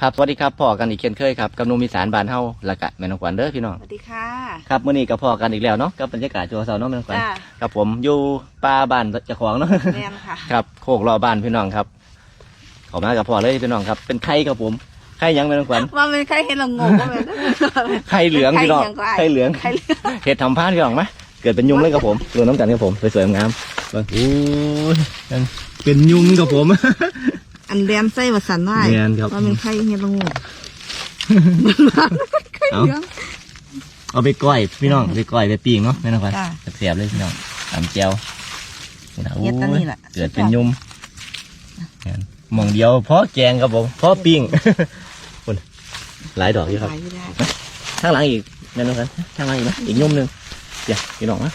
ครับสวัสดีครับพ่อกันอีกเช่นเคยครับกับหนุ่มอีสานบ้านเฮาและกะแม่นองขวัญเด้อพี่น้องสวัสดีค่ะ ครับมื้อนี้กับพ่อกันอีกแล้วเนาะกับบรรยากาศจัวเสาเนาะแม่นองขวัญจ้าครับผมอยู่ป่าบ้านเจ้าของเนาะแมนค่ะครับโคกรอบ้านพี่น้องครับขอมากับพ่อเลยพี่น้องครับ เป็นไข่ครับผมไข่หยังแม่นองขวัญว่าเป็นใครเห็นเรางงว่าเป็นไข่เหลืองพี่น้องไข่ไข่เหเหลืลือองงไข่เหลืองเห็ดทำผ้าพี่น้องไหมเกิดเป็นยุงเลยครับผมดูน้ำกันครับผมสวยๆงามๆเบิ่งโอ้ยเป็นยุงครับผม อันเรียนไส้วัสันว่าแม่นครับ ว่าเป็นใครเห็นเรางงไข่เอ้าเหลือง เอาไปก้อยพี่น้องไปก้อยไปปิ้งเนาะแม่นองขวัญจ้าเสียบๆเลยพี่น้องตำเจียวนี่นะโอ้เฮ็ดอันนี้แหละ เกิดเป็นยุมหมองเดียวเพราะแกงครับผมเพราะปิ้งคุณหลายดอกอยู่ครับ ขายไม่ได้ข้างหลังอีกนั่นนะครับข้างหลังอีกนะอีกยุมหนึ่งเดี๋ยวพี่น้องนะ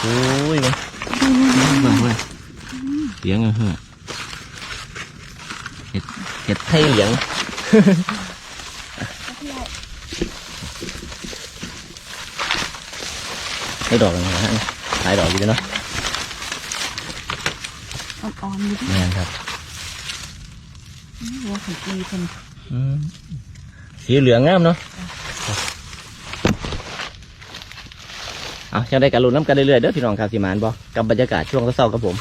โอ้ยมันเบิ่งเบิ่งเลี้ยงเออเห็ดเห็ดไทยเหลียงให้ดอกกันนะฮะหลายดอกอยู่เนาะอ่อนๆอยู่นี่นครับที่หัวของปีเป็นอืมสีเหลืองงามเนาะเอาจะได้การลุ้นน้ำกันเรื่อยๆเด้อพี่น้องครับสิมานบอกกับบรรยากาศช่วงเศร้าๆครับผม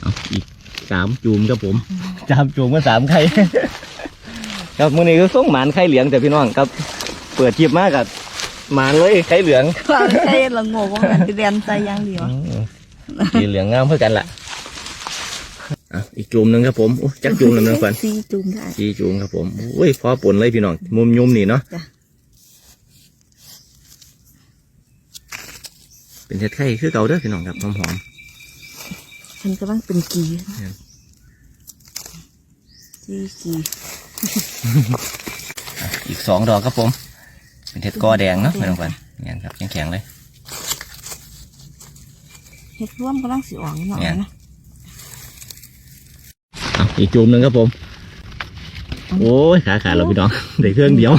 เอาอีกสามจูมครับผม สามจูมก็สามไข่ครับมื้อนี้ก็ส่งหมานไข่เหลืองแต่พี่น้องครับ เปิดคลิปมากกับหมานเลยไข่เหลืองว่าเป็นใครเห็นเรางงว่าเป็นเรียนไส้อย่างเดียวอืมสีเหลืองงามเพื่อกันล่ะอะอีกจูมหนึ่งครับผมโอ้จักจูมหนึ่งนะควันซีจุ่มได้สีจูงครับผมโอ้ยพอปนเลยพี่น้องมุมยุมนี่เนาะจ้ะเป็นเห็ดไข่คือเก่าเด้อพี่น้องครับหอมหอมมันกำลังเป็นกี ครับกีกีๆอะอีกสองดอกครับผม เป็นเห็ดกอแดงเนาะไม่ต้องกันเนี่ยครับแข็งๆเลยเห็ดร่วมกำลังสีอ่อนหน่อยเนี่ยนะอะอีกจูมหนึ่งครับผม โอ้ยขาขาดเราพี่น้องได้เครื่องเดียว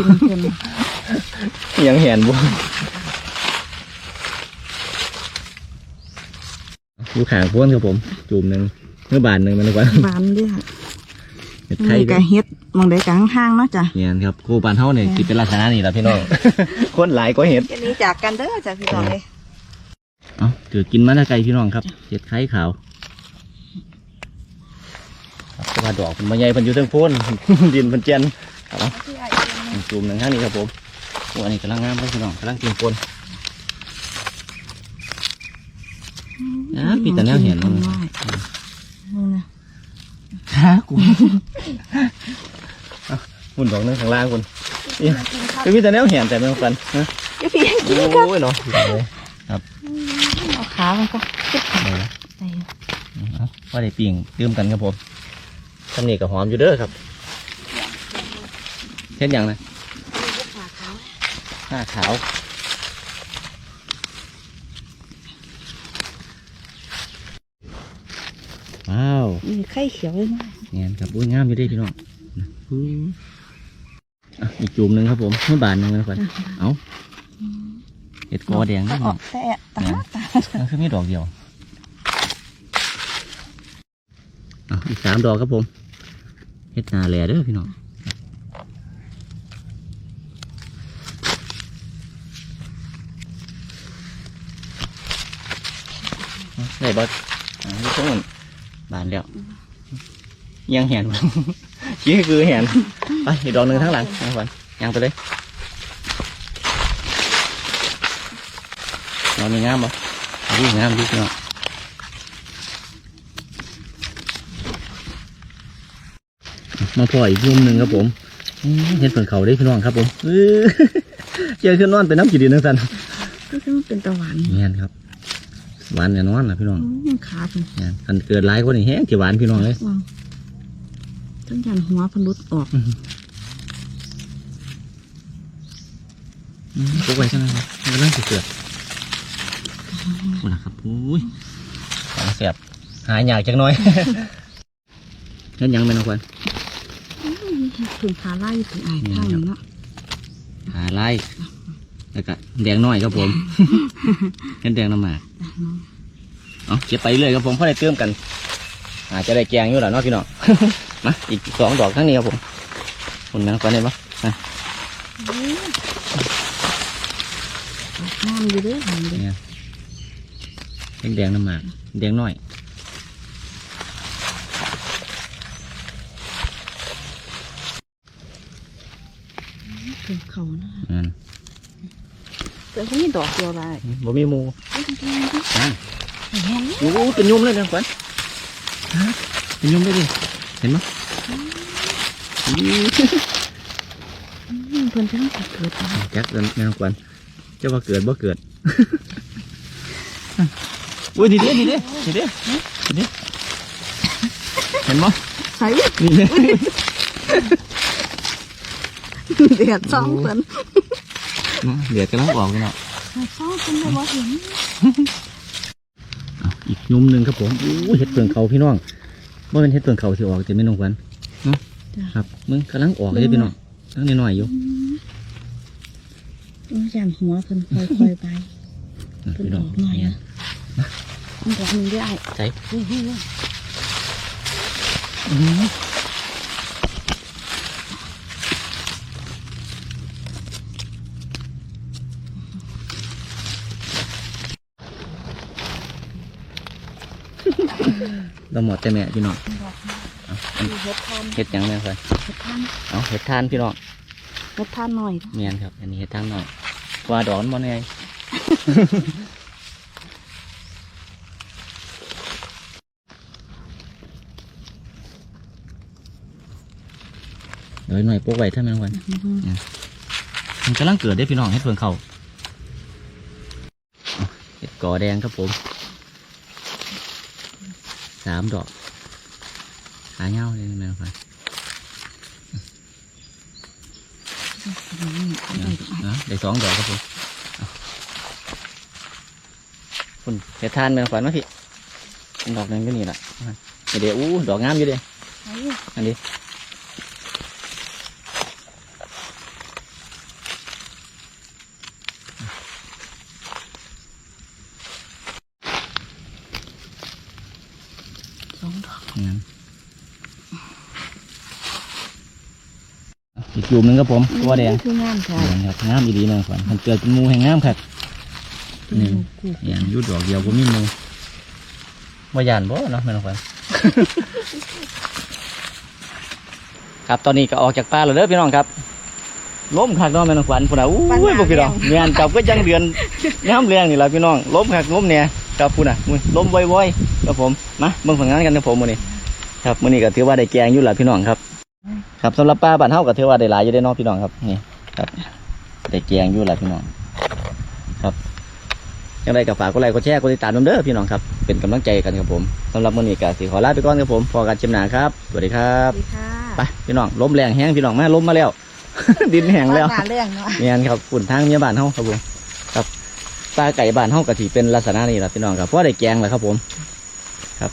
เป็นยังเห็นบ่อยู่ขางพ้นครับผมจูมหนึ่งเมื่อบานหนึ่งมันกว่าบานด้วยค่ะเห็ดมีไข่กเด้ระอเฮ็ดมองได้กลางห้างๆเนาะจ้ะเนี่ยครับครูบานเท่าเนี่ยสิเป็นลักษณะนี้แหละพี่น้อง คนหลายก็เห็ดแค่นี้จากกันเด้อจากพี่น้องเลยเอาเกิดกินมาแล้วไกลพี่น้องครับเห็ดไข่ขาวครับเพราะว่าดอกมันมาใหญ่เพันอยู่เทั้งโพ้น ดินเพันเจยนครับเอาจูมหนึ่งข้างนี้ครับผมโอ้อันนี้กำลังงามเลยพี่น้องกำลังกินปนนะพี่แต่แนวเห็นมันได้มึงนะ ฮะกูเอาหุ่นดอกหนึงข้างล่างคุณก็มีแต่แนวเห็นแต่ไม่ต้องกันนะพี่พี่ให้กินครับโอ้ยเนาะเอาขามันก็คิดเอาละใส่เอาว่าได้ปิ่งดื่มกันครับผมทำนี่กับหอมอยู่เด้อครับเช่นอย่างนะขาขาว หน้าขาวว้าวมีไข่เขียวเลยนะเงี้ยครับอุ้ยงามอยู่เด้พี่น้องอู้อะอีกจุ่มหนึ่งครับผมเมื่อบานหนึ่งแล้วกันเอาเห็ดกอแดงก็นี่อน้อองกแต่ตาตามันคือมีดอกเดียวอะอีกสามดอกครับผมเห็ดนาแหล่เด้อพี่น้องได้บอสอ่านี่ต้น บานแล้วยังเห็นชี้คือเห็นไปอีกดอกหนึ่งทั้างหลังนะก่อนยังไปเลยดอกนี้งามบ่ดีงามดีพี่น้องมาพออีกมุมหนึ่งครับผมอืมเห็นเพิ่นเขาได้พี่น้องครับผมเออเจอขึ้นนอนไปน้ำกี่ดินนั่งสันก็คือมันเป็นตะวันเงี้ยครับ หวานแน่นอนนะพี่น้องอืมขาเป็นเนี่ยคันเกิดหลายคนนี่แห้งจะหวานพี่น้องเลยว้าวทั้งยันหัวพนุษออกปุ๊กไว้ใช่ไหมครับมันเริ่มสิเกิดโอ้นะครับอุ้ยของเสียบหายอยากจังน้อยเห็นยังเป็นเอาควันถึงขาไล่ถึงอายข้างนี้เนาะหาไล่ แล้วก็แดงน้อยครับผมเห็นแดงน้ำหมากเอาเก็บไปเรื่อยครับผมเพราะได้เติมกัน อาจจะได้แกงอยู่แหละเนาะพี่น้อง มาอีกสองดอกทั้งนี้ครับผมคุณนังฟันเห็นปะนะงามอยู่เด้อหันเด้อเนี่ยแดงแดงๆน้ำหมากแดงน้อยถึงเขานะ นั่นแต่ก็มีดอกเดียวได้บ่มีหมูเอ้ยจริงๆดิอะแห้งโอ้โหเป็นยุ่มเลยนะขวัญฮะเป็นยุ่มเลยดิเห็นปะอื้ออืมเพิ่นทั้งสิเกิดเอาจักเดินแม่น้องขวัญเจ้าว่าเกิดบ่เกิดอุ้ยดีเด้ดีเด้ดีเด้ดีเด้เห็นปะใส่นี่เด้เดือดซ่องเพิ่น เดี๋ยวกำลังออกกันเนาะซ่องเพิ่นบ่บ่เห็นเอาอีกยุ่มหนึ่งครับผมอู้เห็ดเปลืองเขาพี่น้องว่าเป็นเห็ดเปลืองเขาที่ออกแต่ไม่น้องขวัญเนาะครับมึงกำลังออกเลยพี่น้องตั้งน้อยๆอยู่อืมยันหัวเพิ่นค่อยๆไปนะเพิ่นพี่อน้อองกหน่อยอะอันดอกหนึงได้ใช่ อื้อหือ เราหมดแต่แม่พี่น้องดอกเอาอันมีเฮ็ดทานเห็ดหยังแม่ครับเฮ็ดทานเอาเห็ดทานพี่น้องเฮ็ดทานหน่อยเมียนครับ อันนี้เห็ดทานหน่อยว่าดอกมันบ่ไงเดี๋ยวหน่อยปลูกไว้ถ้าแม่นวันอื้อหือมันกำลังเกิดได้พี่น้องเห็ดเฟืองเขาเอาเห็ดกอแดงครับผม สามดอกขาเงาเลยแม่นวันอืมเอาไปดูนะได้สองดอกครับผมเอาคุณเห็ดทานแม่นวันมาพี่ดอกหนึงก็นี่แหละเดี๋ยวอู้ดอกงามอยู่เดิเอาอันนี้ สองดอก งั้น อีกกลุ่มหนึงครับผมตัวแดงคืองามค่ะแดงครับงามอีดีแม่นวันมันเกิดเป็นหมูแห่งงามครับนี่กูอย่างอยุดดอกเดียวก็มีหมูว่าย่านบ่เนาะแม่นวันครับตอนนี้ก็ออกจากป่าแล้วเด้อพี่น้องครับล้มคักเนาะแม่นขวัญพุ่นน่ะอู้ยพวกพี่น้องแม่นกับก็ยังเดือนยามแรงนี่ล่ะพี่น้องล้มคักล้มเนี่ยกับพุ่นน่ะอุ้ยล้มบ่อยๆครับผมมาเบิ่งผลงานกันครับผมมื้อนี้ ครับมื้อนี้ก็ถือว่าได้แกงอยู่ล่ะพี่น้องครับ ครับสำหรับป้าบ้านเฮาก็ถือว่าได้หลายอยู่ได้อเนาะพี่น้องครับนี่ครับได้แกงอยู่ล่ะพี่น้องครับยังไงก็ฝากกดไลค์กดแชร์กดติดตามนำเด้อพี่น้องครับเป็นกำลังใจกันครับผมสำหรับมื้อนี้ก็สิขอลาไปก่อนครับผมพอกันชิมหนาครับสวัสดีครัสบวัสดีค่ะไปพี่น้องล้มแรงแห้งพี่น้องมาล้มมาแล้ว ดินแห้งแล้วหน้าเรื่องเนาะเมียนครับฝุ่นทางเมียบ้านเฮาครับผมครับปลาไก่บ้านเฮากะถิเป็นลักษณะนี้ล่ะพี่น้องครับเพราะได้แกงแหละครับผม ครับ